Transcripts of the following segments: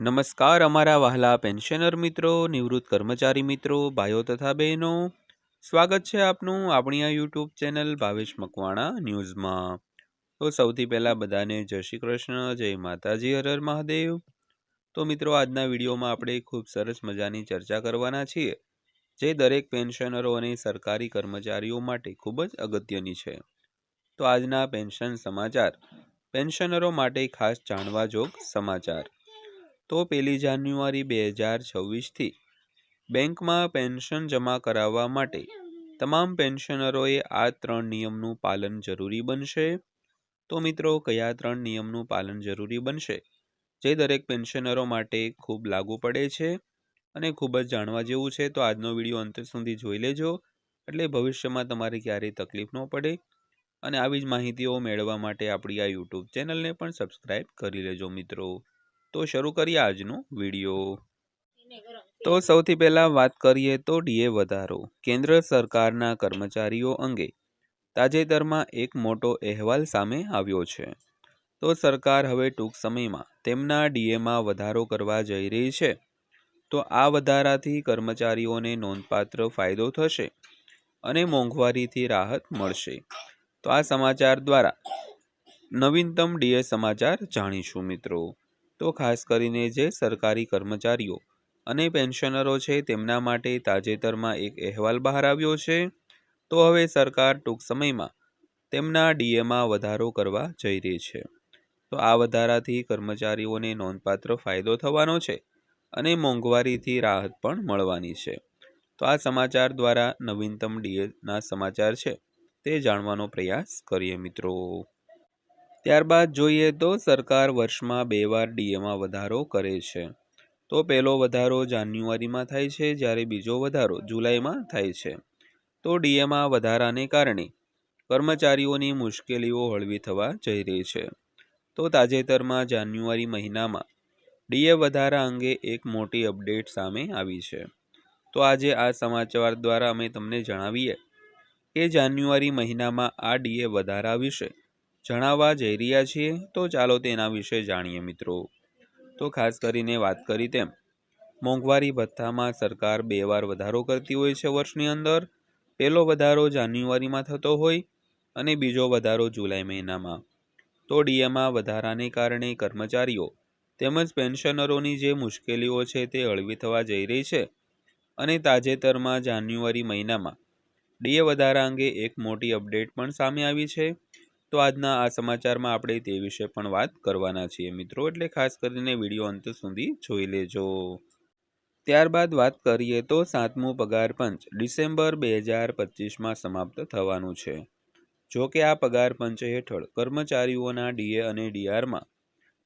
નમસ્કાર અમારા વહાલા પેન્શનર મિત્રો, નિવૃત્ત કર્મચારી મિત્રો, ભાઈઓ તથા બહેનો. સ્વાગત છે આપનું આપણી આ યુટ્યુબ ચેનલ ભાવેશ મકવાણા ન્યૂઝમાં. તો સૌથી પહેલાં બધાને જય શ્રી કૃષ્ણ, જય માતાજી હરર મહાદેવ. તો મિત્રો, આજના વિડીયોમાં આપણે ખૂબ સરસ મજાની ચર્ચા કરવાના છીએ, જે દરેક પેન્શનરો અને સરકારી કર્મચારીઓ માટે ખૂબ જ અગત્યની છે. તો આજના પેન્શન સમાચાર, પેન્શનરો માટે ખાસ જાણવા જોગ સમાચાર. તો પહેલી જાન્યુઆરી બે હજાર છવ્વીસથી બેંકમાં પેન્શન જમા કરાવવા માટે તમામ પેન્શનરોએ આ ત્રણ નિયમનું પાલન જરૂરી બનશે? તો મિત્રો, કયા ત્રણ નિયમનું પાલન જરૂરી બનશે? જે દરેક પેન્શનરો માટે ખૂબ લાગુ પડે છે અને ખૂબ જ જાણવા જેવું છે, તો આજનો વીડિયો અંત સુધી જોઈ લેજો. એટલે ભવિષ્યમાં તમારે ક્યારેય તકલીફ ન પડે. અને આવી જ માહિતીઓ મેળવવા માટે આપણી આ યુટ્યુબ ચેનલને પણ સબસ્ક્રાઈબ કરી લેજો મિત્રો. તો શરૂ કરીએ આજનો વીડિયો. તો સૌથી પહેલાં વાત કરીએ તો ડીએ વધારો કેન્દ્ર સરકારના કર્મચારીઓ અંગે. તાજેતરમાં એક મોટો અહેવાલ સામે આવ્યો છે. તો સરકાર હવે ટૂંક સમયમાં તેમના ડીએમાં વધારો કરવા જઈ રહી છે. તો આ વધારાથી કર્મચારીઓને નોંધપાત્ર ફાયદો થશે અને મોંઘવારીથી રાહત મળશે. તો આ સમાચાર દ્વારા નવીનતમ ડીએ સમાચાર જાણીશું મિત્રો. તો ખાસ કરીને જે સરકારી કર્મચારીઓ અને પેન્શનરો છે તેમના માટે તાજેતરમાં એક અહેવાલ બહાર આવ્યો છે. તો હવે સરકાર ટૂંક સમયમાં તેમના ડીએમાં વધારો કરવા જઈ રહી છે. તો આ વધારાથી કર્મચારીઓને નોંધપાત્ર ફાયદો થવાનો છે અને મોંઘવારીથી રાહત પણ મળવાની છે. તો આ સમાચાર દ્વારા નવીનતમ ડીએના સમાચાર છે તે જાણવાનો પ્રયાસ કરીએ મિત્રો. ત્યારબાદ જોઈએ તો સરકાર વર્ષમાં બે વાર ડીએમાં વધારો કરે છે. તો પહેલો વધારો જાન્યુઆરીમાં થાય છે, જ્યારે બીજો વધારો જુલાઈમાં થાય છે. તો ડીએમાં વધારાને કારણે કર્મચારીઓની મુશ્કેલીઓ હળવી થવા જઈ રહી છે. તો તાજેતરમાં જાન્યુઆરી મહિનામાં ડીએ વધારા અંગે એક મોટી અપડેટ સામે આવી છે. તો આજે આ સમાચાર દ્વારા અમે તમને જણાવીએ કે જાન્યુઆરી મહિનામાં આ ડીએ વધારા વિશે જણાવવા જઈ રહ્યા છીએ, તો ચાલો તેના વિશે જાણીએ મિત્રો. તો ખાસ કરીને વાત કરી તેમ, મોંઘવારી ભથ્થામાં સરકાર બે વાર વધારો કરતી હોય છે વર્ષની અંદર. પહેલો વધારો જાન્યુઆરીમાં થતો હોય અને બીજો વધારો જુલાઈ મહિનામાં. તો ડીએમાં વધારાને કારણે કર્મચારીઓ તેમજ પેન્શનરોની જે મુશ્કેલીઓ છે તે હળવી થવા જઈ રહી છે અને તાજેતરમાં જાન્યુઆરી મહિનામાં ડીએ વધારા અંગે એક મોટી અપડેટ પણ સામે આવી છે. તો આજના આ સમાચારમાં આપણે તે વિશે પણ વાત કરવાના છીએ મિત્રો. એટલે ખાસ કરીને વીડિયો અંત સુધી જોઈ લેજો. ત્યારબાદ વાત કરીએ તો સાતમું પગાર પંચ ડિસેમ્બર બે હજાર પચીસમાં સમાપ્ત થવાનું છે. જો કે આ પગાર પંચ હેઠળ કર્મચારીઓના ડીએ અને ડીઆરમાં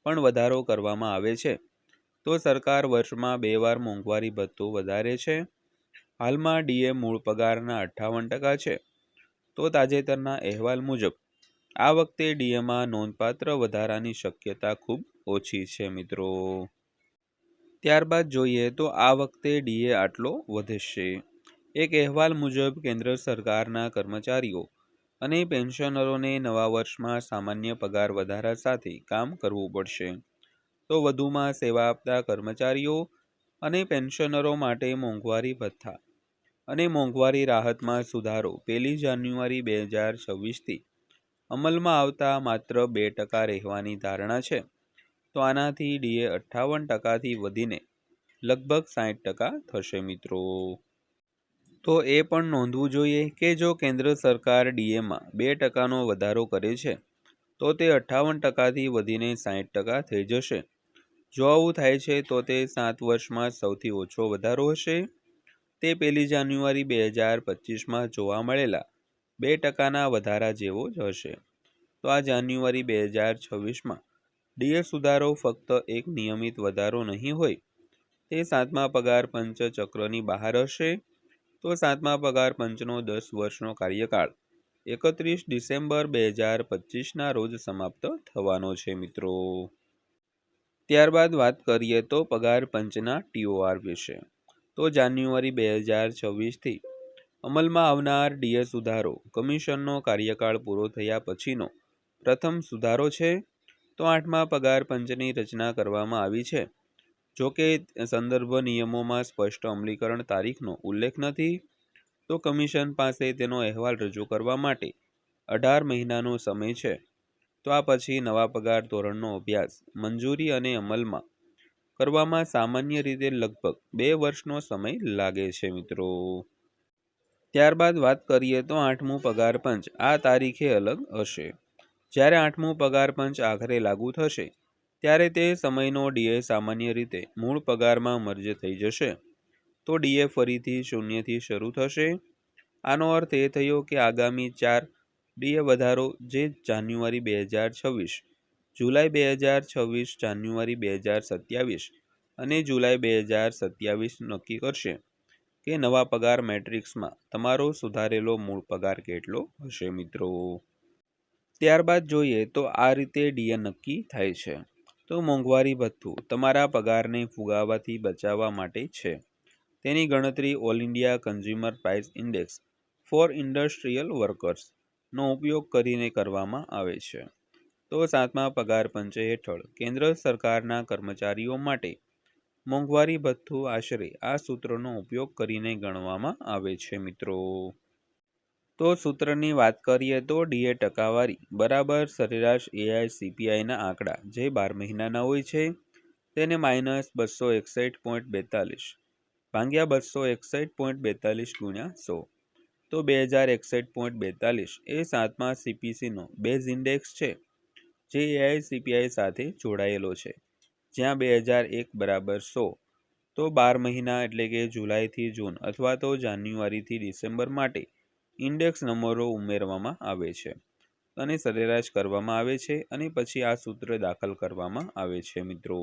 પણ વધારો કરવામાં આવે છે. તો સરકાર વર્ષમાં બે વાર મોંઘવારી ભથ્થું વધારે છે. હાલમાં ડીએ મૂળ પગારના અઠ્ઠાવન ટકા છે. તો તાજેતરના અહેવાલ મુજબ આ વખતે ડીએમાં નોંધપાત્ર વધારાની શક્યતા ખૂબ ઓછી છે, મિત્રો. ત્યારબાદ જોઈએ તો આ વખતે ડીએ આટલો વધશે. એક અહેવાલ મુજબ, કેન્દ્ર સરકારના કર્મચારીઓ અને પેન્શનરોને નવા વર્ષમાં સામાન્ય પગાર વધારા સાથે કામ કરવું પડશે. તો વધુમાં સેવા આપતા કર્મચારીઓ અને પેન્શનરો માટે મોંઘવારી ભથ્થા અને મોંઘવારી રાહતમાં સુધારો. પહેલી જાન્યુઆરી બે હજાર છવ્વીસથી અમલમાં આવતા માત્ર બે ટકા રહેવાની ધારણા છે. તો આનાથી ડીએ અઠ્ઠાવન ટકાથી વધીને લગભગ સાઠ ટકા થશે મિત્રો. તો એ પણ નોંધવું જોઈએ કે જો કેન્દ્ર સરકાર ડીએમાં બે ટકાનો વધારો કરે છે, તો તે અઠ્ઠાવન ટકાથી વધીને સાઠ ટકા થઈ જશે. જો આવું થાય છે, તો તે સાત વર્ષમાં સૌથી ઓછો વધારો હશે. તે પહેલી જાન્યુઆરી બે હજાર પચીસમાં જોવા મળેલા બે ટકાના વધારા જેવો જ હશે. તો આ જાન્યુઆરી બે હજાર છવ્વીસમાં ડીએ સુધારો ફક્ત એક નિયમિત વધારો નહીં હોય, તે સાતમા પગાર પંચ ચક્રની બહાર હશે. તો સાતમા પગાર પંચનો દસ વર્ષનો કાર્યકાળ એકત્રીસ ડિસેમ્બર બે હજાર પચીસના રોજ સમાપ્ત થવાનો છે, મિત્રો. ત્યારબાદ વાત કરીએ તો પગાર પંચના ટીઓઆર વિશે. તો જાન્યુઆરી બે હજાર છવ્વીસથી અમલમાં આવનાર ડીએ સુધારો. કમિશનનો કાર્યકાળ પૂરો થયા પછીનો પ્રથમ સુધારો છે. તો આઠમા પગાર પંચની રચના કરવામાં આવી છે. જોકે સંદર્ભ નિયમોમાં સ્પષ્ટ અમલીકરણ તારીખનો ઉલ્લેખ નથી. તો કમિશન પાસે તેનો અહેવાલ રજૂ કરવા માટે અઢાર મહિનાનો સમય છે. તો આ પછી નવા પગાર ધોરણનો અભ્યાસ, મંજૂરી અને અમલમાં કરવામાં સામાન્ય રીતે લગભગ બે વર્ષનો સમય લાગે છે મિત્રો. ત્યારબાદ વાત કરીએ તો આઠમું પગાર પંચ. આ તારીખે અલગ હશે. જ્યારે આઠમું પગાર પંચ આખરે લાગુ થશે, ત્યારે તે સમયનો ડીએ સામાન્ય રીતે મૂળ પગારમાં મર્જ થઈ જશે. તો ડીએ ફરીથી શૂન્યથી શરૂ થશે. આનો અર્થ એ થયો કે આગામી ચાર ડીએ વધારો જે જાન્યુઆરી બે હજાર છવ્વીસ, જુલાઈ બે હજાર છવ્વીસ, જાન્યુઆરી બે હજાર સત્યાવીસ અને જુલાઈ બે હજાર સત્યાવીસ નક્કી કરશે. કે નવા પગાર મેટ્રિક્સમાં તમારો સુધારેલો મૂળ પગાર કેટલો હશે મિત્રો? ત્યારબાદ જોઈએ તો આ રીતે ડીએ નક્કી થાય છે. તો મોંઘવારી ભથ્થું તમારા પગારને ફુગાવાથી બચાવવા માટે છે. તેની ગણતરી all India consumer price index for industrial વર્કર્સનો ઉપયોગ કરીને કરવામાં આવે છે. તો સાતમા પગાર પંચ હેઠળ કેન્દ્ર સરકારના કર્મચારીઓ માટે મોંઘવારી ભથ્થું આશરે આ સૂત્રનો ઉપયોગ કરીને ગણવામાં આવે છે, મિત્રો. તો સૂત્રની વાત કરીએ તો ડીએ ટકાવારી, બરાબર, સરેરાશ એઆઈ સીપીઆઈના આંકડા, જે બાર મહિનાના હોય છે, તેને માઇનસ બસો એકસઠ પોઈન્ટ બેતાલીસ, ભાંગ્યા બસો એકસઠ પોઈન્ટ બેતાલીસ ગુણ્યા સો. તો બે હજાર એકસઠ પોઈન્ટ બેતાલીસ એ સાતમા સીપીસીનો બેઝ ઇન્ડેક્સ છે, જે એઆઈ સીપીઆઈ સાથે જોડાયેલો છે. જ્યાં બે હજાર એક બરાબર સો. તો બાર મહિના એટલે કે જુલાઈથી જૂન અથવા તો જાન્યુઆરીથી ડિસેમ્બર માટે ઇન્ડેક્સ નંબરો ઉમેરવામાં આવે છે અને સરેરાશ કરવામાં આવે છે અને પછી આ સૂત્ર દાખલ કરવામાં આવે છે મિત્રો.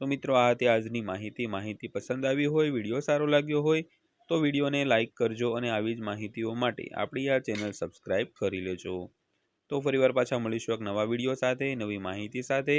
તો મિત્રો, આ હતી આજની માહિતી. માહિતી પસંદ આવી હોય, વીડિયો સારો લાગ્યો હોય, તો વિડીયોને લાઇક કરજો અને આવી જ માહિતીઓ માટે આપણી આ ચેનલ સબસ્ક્રાઈબ કરી લેજો. તો ફરીવાર પાછા મળીશું એક નવા વીડિયો સાથે, નવી માહિતી સાથે.